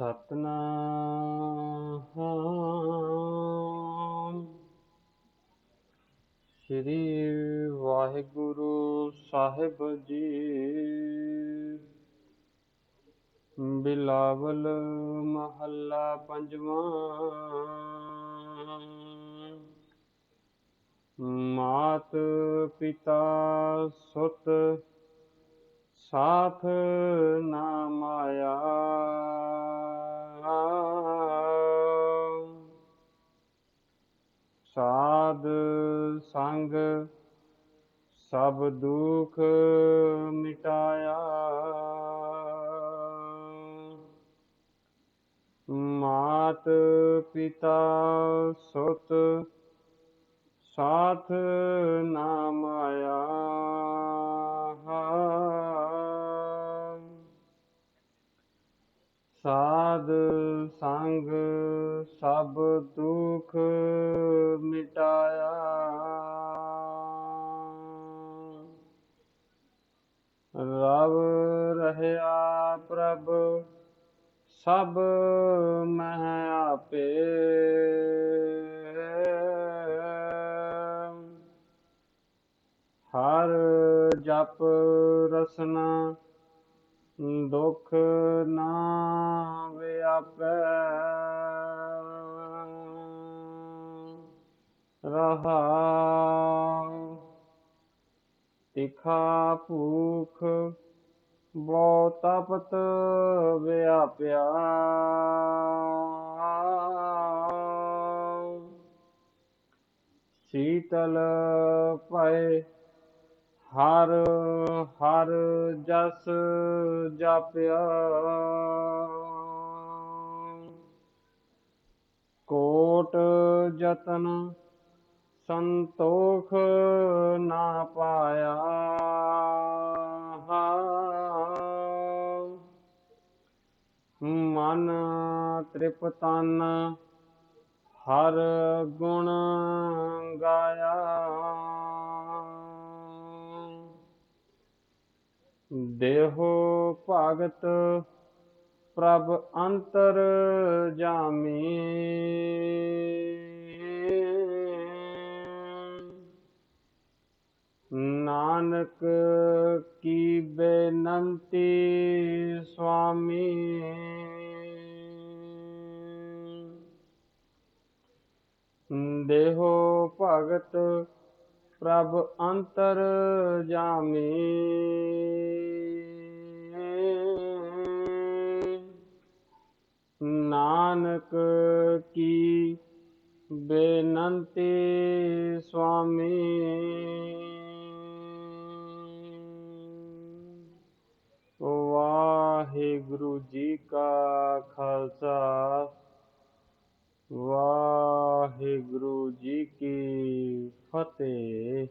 ਸਤਨਾਮ। ਸ੍ਰੀ ਵਾਹਿਗੁਰੂ ਸਾਹਿਬ ਜੀ। ਬਿਲਾਵਲ ਮਹੱਲਾ ਪੰਜਵਾਂ। ਮਾਤ ਪਿਤਾ ਸੁਤ ਸਾਥ ਨਾ ਸਾਧ ਸੰਗ ਸਭ ਦੁਖ ਮਿਟਾਇਆ। ਮਾਤ ਪਿਤਾ ਸੁਤ ਸਾਥ ਨਾ ਮਾਇਆ ਸਾਧ ਸੰਗ ਸਭ ਦੁੱਖ ਰਵ ਰਹਿਆ ਪ੍ਰਭ ਸਭ ਮਹਿ ਆਪੇ। ਹਰ ਜਪ ਰਸਨਾ ਦੁਖ ਨਾ ਵਿਆਪੈ। ਰਹਾ ਤਿਖਾ ਭੂਖ ਬਹੁ ਤਪਤ ਵਿਆਪਿਆ। ਸੀਤਲ ਪਏ ਹਰ ਹਰ ਜਸ ਜਾਪਿਆ। ਕੋਟ ਜਤਨ ਸੰਤੋਖ ਨਾ ਪਾਇਆ। ਮਨ ਤ੍ਰਿਪਤਨ ਹਰ ਗੁਣ ਗਾਇਆ। ਦੇਹੋ ਭਗਤ ਪ੍ਰਭ ਅੰਤਰ ਜਾਮੀ। ਨਾਨਕ ਕੀ ਬੇਨੰਤੀ ਭਗਤ ਪ੍ਰਭ ਅੰਤਰ ਜਾਮੀ। ਨਾਨਕ ਕੀ ਬੇਨੰਤੀ ਸੁਆਮੀ। ਵਾਹਿਗੁਰੂ ਜੀ ਕਾ ਖਾਲਸਾ। ਵਾਹਿਗੁਰੂ ਜੀ ਕੀ ਫਤਿਹ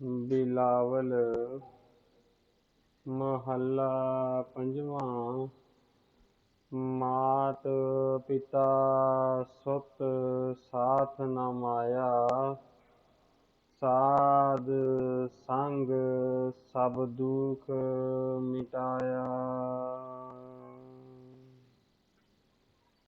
ਬਿਲਾਵਲ ਮਹੱਲਾ ਪੰਜਵਾਂ ਮਾਤ ਪਿਤਾ ਸੁਤ ਸਾਥ ਨਾ ਮਾਇਆ ਸਾਧ ਸੰਗ ਸਭ ਦੁਖ ਮਿਟਾਇਆ